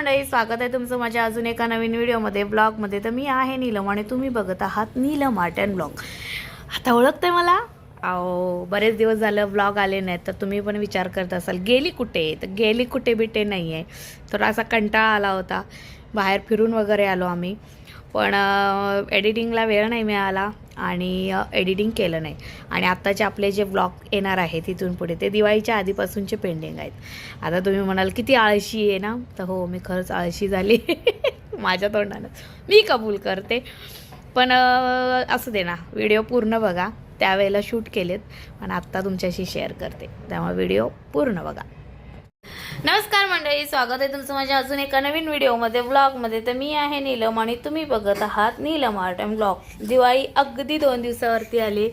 मंडळी स्वागत आहे तुमचं माझ्या अजून एका नवीन व्हिडिओमध्ये ब्लॉगमध्ये. तर मी आहे नीलम आणि तुम्ही बघत आहात नीलम आर्ट अँड ब्लॉग. आता ओळखते मला? अहो बरेच दिवस झालं ब्लॉग आले नाहीत तर तुम्ही पण विचार करत असाल गेली कुठे? तर गेली कुठे बिटे नाही आहे तर असा कंटाळा आला होता बाहेर फिरून वगैरे आलो आम्ही. पण एडिटिंगला वेळ नाही मिळाला. आणि एडिटिंग केलं नाही. आणि आत्ताचे आपले जे ब्लॉग येणार आहे तिथून पुढे ते दिवाळीच्या आधीपासूनचे पेंडिंग आहेत. आता तुम्ही म्हणाल किती आळशी आहे ना? तर हो मी खरंच आळशी झाली. माझ्या तोंडानं मी कबूल करते. पण असं असू दे ना व्हिडिओ पूर्ण बघा. त्यावेळेला शूट केलेत. पण आत्ता तुमच्याशी शेअर करते. त्यामुळे व्हिडिओ पूर्ण बघा. नमस्कार मंडळी स्वागत आहे तुमचं माझ्या अजून एका नवीन व्हिडिओमध्ये ब्लॉगमध्ये तर मी आहे नीलम आणि तुम्ही बघत आहात Neelam art and blog Diwali अगदी दोन दिवसावरती आली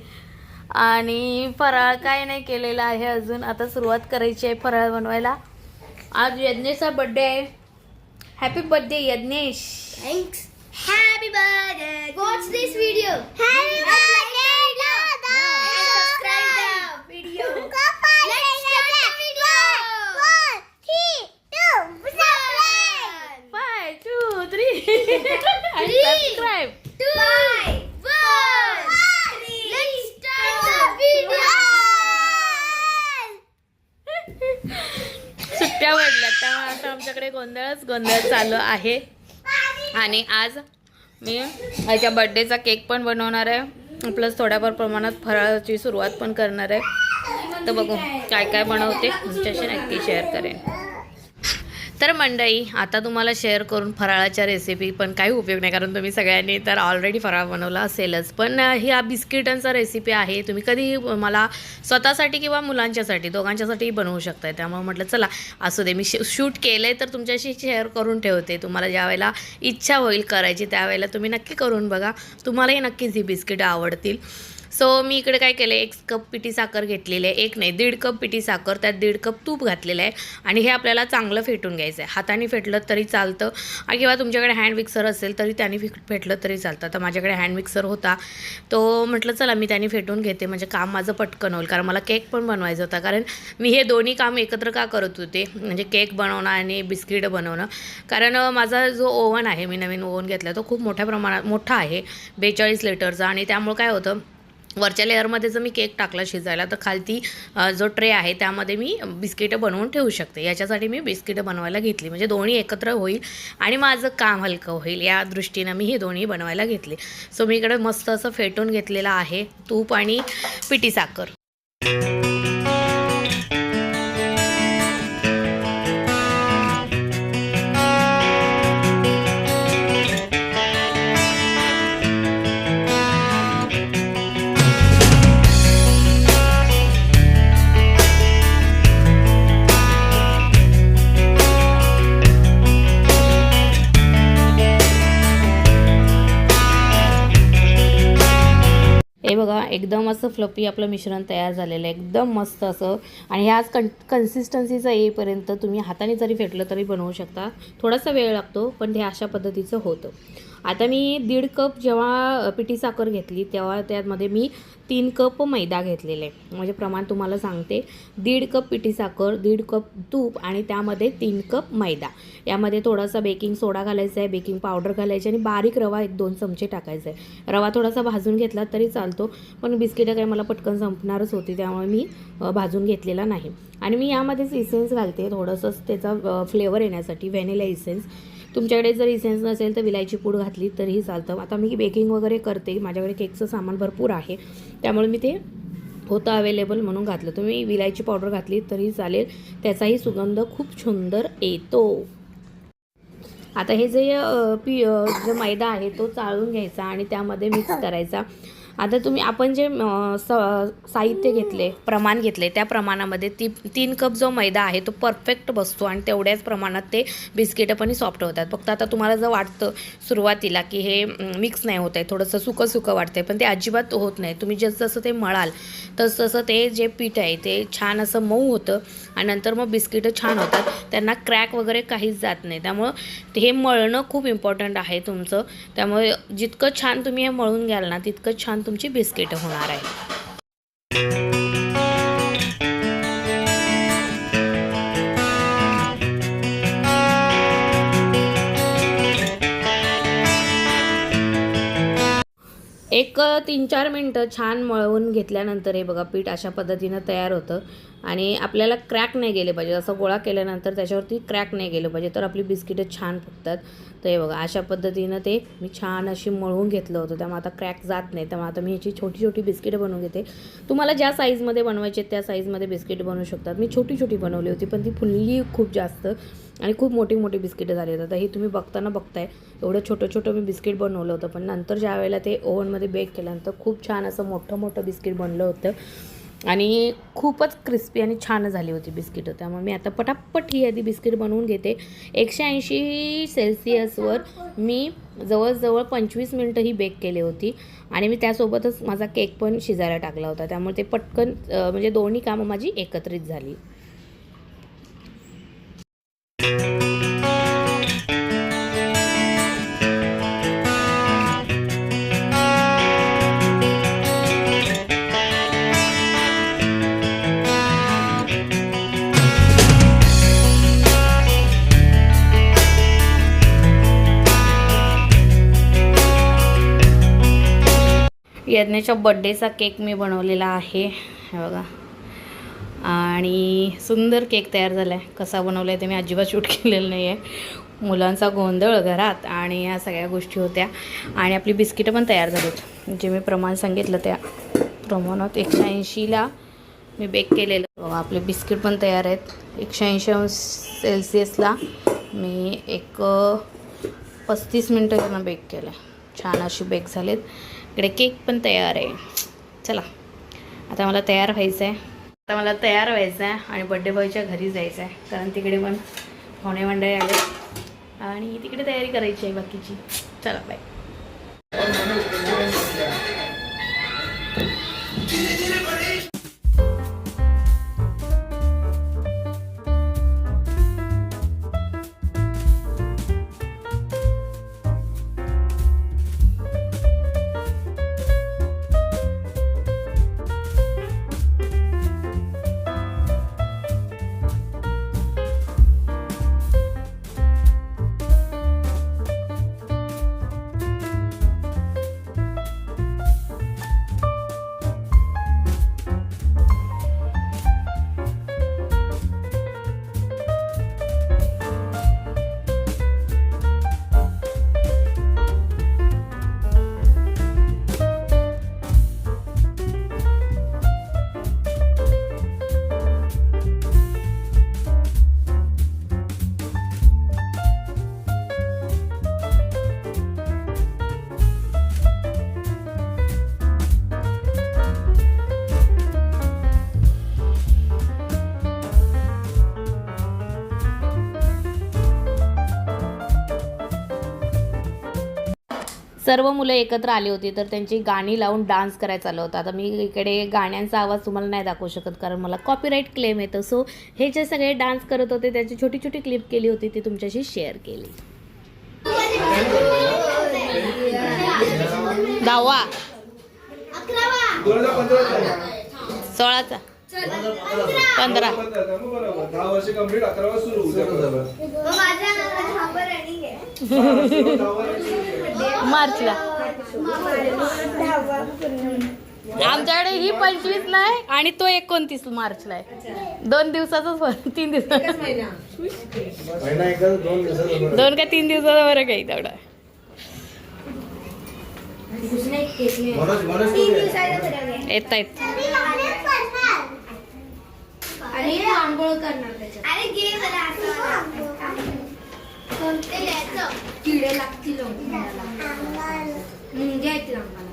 आणि फराळ काय नाही केलेला आहे अजून. आता सुरुवात करायची आहे फराळ बनवायला. आज यज्ञेशचा बड्डे आहे. Happy birthday Yagnesh. Thanks. Happy birthday. Watch this video. Happy birthday. And subscribe the video. Let's start the video. One, three, two, one. Five two three Three. Subscribe Two, one. Let's start the video. सुट्ट्या पडल्या त्यामुळे आता आमच्याकडे गोंधळच गोंधळ चालू आहे. आणि आज मी माझ्या बड्डेचा केक पण बनवणार आहे. प्लस थोड्याफार प्रमाणात फराळाची सुरुवात पण करणार आहे. तर बघू काय काय बनवते तुमच्याशी नक्की शेअर करेन. तर मंडई आता तुम्हाला शेअर करून फराळाच्या रेसिपी पण काही उपयोग नाही कारण तुम्ही सगळ्यांनी तर ऑलरेडी फराळ बनवला असेलच. पण ह्या बिस्किटांचा रेसिपी आहे. तुम्ही कधी मला स्वतःसाठी किंवा मुलांच्यासाठी दोघांच्यासाठीही बनवू शकताय. त्यामुळे म्हटलं चला असू दे. मी शूट केलं आहे तर तुमच्याशी शेअर करून ठेवते. तुम्हाला ज्या वेळेला इच्छा होईल करायची त्यावेळेला तुम्ही नक्की करून बघा. तुम्हालाही नक्कीच ही बिस्किटं आवडतील. सो मी इकडे काय केलं एक कप पिठी साखर घेतलेली आहे. एक नाही दीड कप पिठी साखर त्यात दीड कप तूप घातलेलं आहे. आणि हे आपल्याला चांगलं फेटून घ्यायचं आहे. हाताने फेटलं तरी चालतं. किंवा तुमच्याकडे हँड मिक्सर असेल तरी त्याने फिक फेटलं तरी चालतं. तर माझ्याकडे हँड मिक्सर होता. तो म्हटलं चला मी त्याने फेटून घेते. म्हणजे काम माझं पटकन होईल. कारण मला केक पण बनवायचा होता. कारण मी हे दोन्ही काम एकत्र का करत होते? म्हणजे केक बनवणं आणि बिस्किट बनवणं. कारण माझा जो ओव्हन आहे मी नवीन ओव्हन घेतला तो खूप मोठ्या प्रमाणात मोठा आहे. बेचाळीस लिटरचा आणि त्यामुळे काय होतं? वरच्या लेअरमध्ये जर मी केक टाकला शिजायला तर खालती जो ट्रे आहे त्यामध्ये मी बिस्किटं बनवून ठेवू शकते. याच्यासाठी मी बिस्किटं बनवायला घेतली. म्हणजे दोन्ही एकत्र होईल आणि माझं काम हलकं होईल. या दृष्टीनं मी हे दोन्ही बनवायला घेतले. सो मी इकडे मस्त असं फेटून घेतलेलं आहे तूप आणि पिठी साखर. हे बघा एकदम असं फ्लफी आपलं मिश्रण तयार झालेलं आहे. एकदम मस्त असं. आणि ह्याच कन कन्सिस्टन्सीचं येईपर्यंत तुम्ही हाताने जरी फेटलं तरी बनवू शकता. थोडासा वेळ लागतो पण हे अशा पद्धतीचं होतं. आता मी दीड कप जेव्हा पिठी साखर घेतली तेव्हा त्यामध्ये मी तीन कप मैदा घेतलेले. आहे म्हणजे प्रमाण तुम्हाला सांगते. दीड कप पिठी साखर दीड कप तूप आणि त्यामध्ये तीन कप मैदा. यामध्ये थोडासा बेकिंग सोडा घालायचा आहे बेकिंग पावडर घालायची आणि बारीक रवा एक दोन चमचे टाकायचा आहे. रवा थोडासा भाजून घेतला तरी चालतो पण बिस्किटं काही मला पटकन संपणारच होती त्यामुळे मी भाजून घेतलेला नाही. आणि मी यामध्येच इसेन्स घालते थोडंसं त्याचा फ्लेवर येण्यासाठी व्हॅनिला इसेन्स तुमच्याकडे जर इसेन्स नसेल तर विलायची पूड घातली तरीही चालतं. आता मी बेकिंग वगैरे करते. माझ्याकडे केकचं सामान भरपूर आहे. त्यामुळे मी ते होतं अवेलेबल म्हणून घातलं. तुम्ही विलायची पावडर घातली तरी चालेल. त्याचाही सुगंध खूप सुंदर येतो. आता हे जे पी जो मैदा आहे तो चाळून घ्यायचा आणि त्यामध्ये मिक्स करायचा. आता तुम्ही आपण जे स साहित्य घेतले प्रमाण घेतले त्या प्रमाणामध्ये ती तीन कप जो मैदा आहे तो परफेक्ट बसतो आणि तेवढ्याच प्रमाणात ते बिस्किटं पण सॉफ्ट होतात. फक्त आता तुम्हाला जर वाटतं सुरुवातीला की हे मिक्स नाही होत आहे थोडंसं सुकं सुकं वाटतंय पण ते अजिबात होत नाही. तुम्ही जसं जसं ते मळाल तसं तसं ते जे पीठ आहे ते छान असं मऊ होतं. आणि नंतर मग बिस्किटं छान होतात. त्यांना क्रॅक वगैरे काहीच जात नाही. त्यामुळं हे मळणं खूप इम्पॉर्टंट आहे तुमचं. त्यामुळे जितकं छान तुम्ही हे मळून घ्याल ना तितकं छान तुमची बिस्किटं होणार आहे. एक तीन चार मिनटं छान मळवून घेतल्यानंतर हे बघा पीठ अशा पद्धतीनं तयार होतं. आणि आपल्याला क्रॅक नाही गेले पाहिजे. असं गोळा केल्यानंतर त्याच्यावरती क्रॅक नाही गेलं पाहिजे. तर आपली बिस्किटं छान फुगतात. तर हे बघा अशा पद्धतीनं ते मी छान अशी मळवून घेतलं होतं. त्यामुळे आता क्रॅक जात नाही. त्यामुळे आता मी ह्याची छोटी छोटी बिस्किटं बनवून घेते. तुम्हाला ज्या साईजमध्ये बनवायचे त्या साईजमध्ये बिस्किट बनवू शकतात. मी छोटी छोटी बनवली होती पण ती फुलली खूप जास्त आणि खूप मोठी मोठी बिस्किटं झाली होती. आता हे तुम्ही बघताना बघताय. एवढं छोटं छोटं मी बिस्किट बनवलं होतं. पण नंतर ज्या वेळेला ते ओव्हनमध्ये बेक केल्यानंतर खूप छान असं मोठं मोठं बिस्किट बनलं होतं. आणि खूपच क्रिस्पी आणि छान झाली होती बिस्किटं त्यामुळे मी आता पटापट ही आधी बिस्किट बनवून घेते. एकशे ऐंशी सेल्सिअसवर मी जवळजवळ पंचवीस मिनटं ही बेक केली होती. आणि मी त्यासोबतच माझा केक पण शिजायला टाकला होता. त्यामुळे ते पटकन म्हणजे दोन्ही कामं माझी एकत्रित झाली. यज्ञेच्या बड्डेचा केक मी बनवलेला आहे. हे बघा. आणि सुंदर केक तयार झाला आहे कसा बनवला आहे ते मी अजिबात शूट केलेलं नाही आहे मुलांचा गोंधळ घरात आणि या सगळ्या गोष्टी होत्या. आणि आपली बिस्किटं पण तयार झालीत. जे मी प्रमाण सांगितलं त्या प्रमाणात एकशे ऐंशीला मी बेक केलेलं. बघा आपले बिस्किट पण तयार आहेत. एकशे ऐंशी अंश सेल्सिअसला मी एक पस्तीस मिनटं त्यांना बेक केलं छान अशी बेक झालेत. इकडे केक पण तयार आहे. चला. आता मला तयार व्हायचं आहे आता मला तयार व्हायचं आहे आणि बड्डे बॉयच्या घरी जायचं आहे कारण तिकडे पण पाहुणे मंडळी आले आणि तिकडे तयारी करायची आहे बाकीची. चला बाय सर्व मुलं एकत्र आली होती तर त्यांची गाणी लावून डान्स करायचं चालू होतं. आता मी इकडे गाण्यांचा आवाज तुम्हाला नाही दाखवू शकत कारण मला कॉपीराईट क्लेम येतं. सो हे जे सगळे डान्स करत होते त्याची छोटी छोटी क्लिप केली होती ती तुमच्याशी शेअर केली. दहावा. सोळाचा. पंधरा. मार्चला. आमच्याकडे ही पंचवीसला आहे आणि तो एकोणतीस मार्चला आहे. दोन दिवसाचाच तीन दिवसाचा दोन का तीन दिवसाचा फरक आहे तेवढा. येता येत आहेत आणि आंघोळ करणार त्याच्यात अरे घे मला असं कोणते घ्यायचं? किडे लागतील मुंग्या येतील आम्हाला.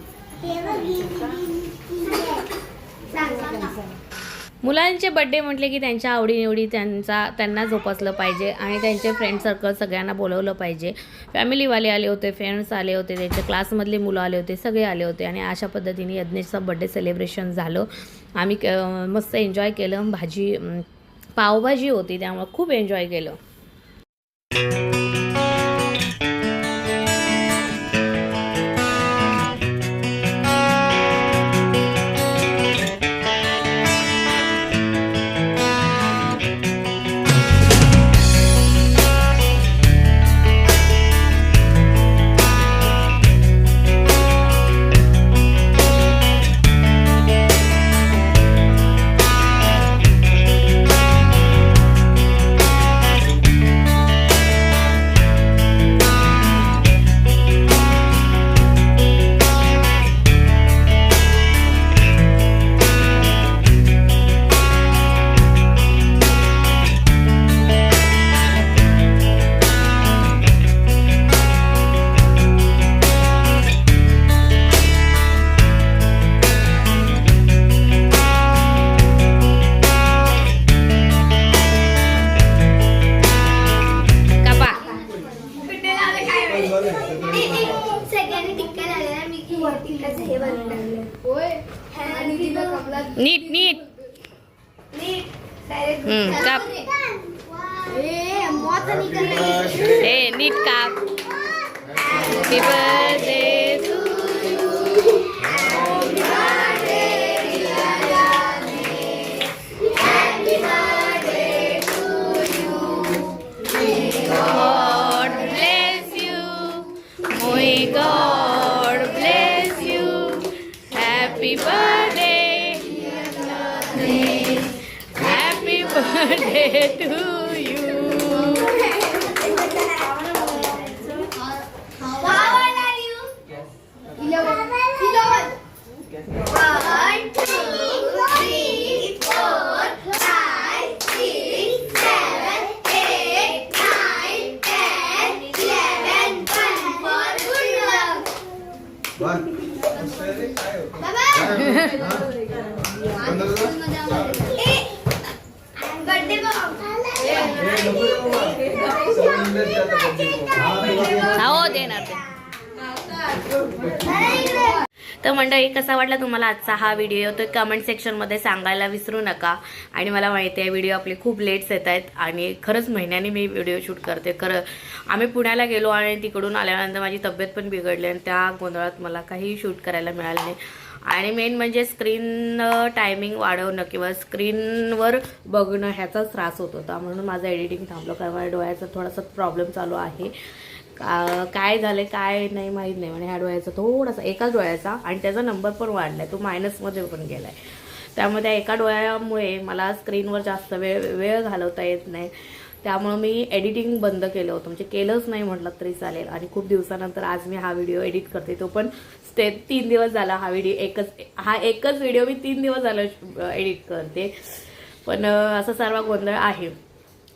मुलांचे बड्डे म्हटले की त्यांच्या आवडीनिवडी त्यांचा त्यांना जोपासलं पाहिजे आणि त्यांचे फ्रेंड सर्कल सगळ्यांना बोलवलं पाहिजे. फॅमिलीवाले आले होते फ्रेंड्स आले होते त्यांच्या क्लासमधले मुलं आले होते सगळे आले होते आणि अशा पद्धतीने यज्ञेशचं बड्डे सेलिब्रेशन झालं. आम्ही मस्त एन्जॉय केलं. भाजी पावभाजी होती त्यामुळं खूप एन्जॉय केलं. हे देणार ते तर मंडळी कसा वाटला तुम्हाला आजचा हा व्हिडिओ तो कमेंट सेक्शनमध्ये सांगायला विसरू नका. आणि मला माहिती आहे व्हिडिओ आपले खूप लेट्स येत आहेत आणि खरंच महिन्याने मी व्हिडिओ शूट करते. खरं आम्ही पुण्याला गेलो आणि तिकडून आल्यानंतर माझी तब्येत पण बिघडली आणि त्या गोंधळात मला काही शूट करायला मिळालं नाही. आणि मेन म्हणजे स्क्रीन टायमिंग वाढवणं किंवा स्क्रीनवर बघणं ह्याचाच त्रास होत होता. म्हणून माझं एडिटिंग थांबलं कारण माझ्या डोळ्याचा थोडासा प्रॉब्लेम चालू आहे. का काय झालं काय नाही माहीत नाही. म्हणजे ह्या डोळ्याचा थोडासा एकाच डोळ्याचा आणि त्याचा नंबर पण वाढलाय. तो मायनसमध्ये पण गेलाय. त्यामुळे त्या एका डोळ्यामुळे मला स्क्रीनवर जास्त वेळ वेळ घालवता येत नाही. त्यामुळं मी एडिटिंग बंद केलं होतं. म्हणजे केलंच नाही म्हटलं तरी चालेल. आणि खूप दिवसानंतर आज मी हा व्हिडिओ एडिट करते. तो पण ते तीन दिवस झाला हा व्हिडिओ एकच हा एकच व्हिडिओ मी तीन दिवस झालं एडिट करते. पण असा सर्व गोंधळ आहे.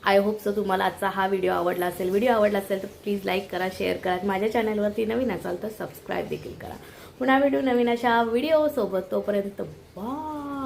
आय होप सो तुम्हाला आजचा हा व्हिडिओ आवडला असेल व्हिडिओ आवडला असेल तर प्लीज लाईक करा शेअर करा. माझ्या चॅनलवरती नवीन असाल तर सबस्क्राईब देखील करा. पुन्हा व्हिडिओ नवीन अशा व्हिडिओसोबत तोपर्यंत बा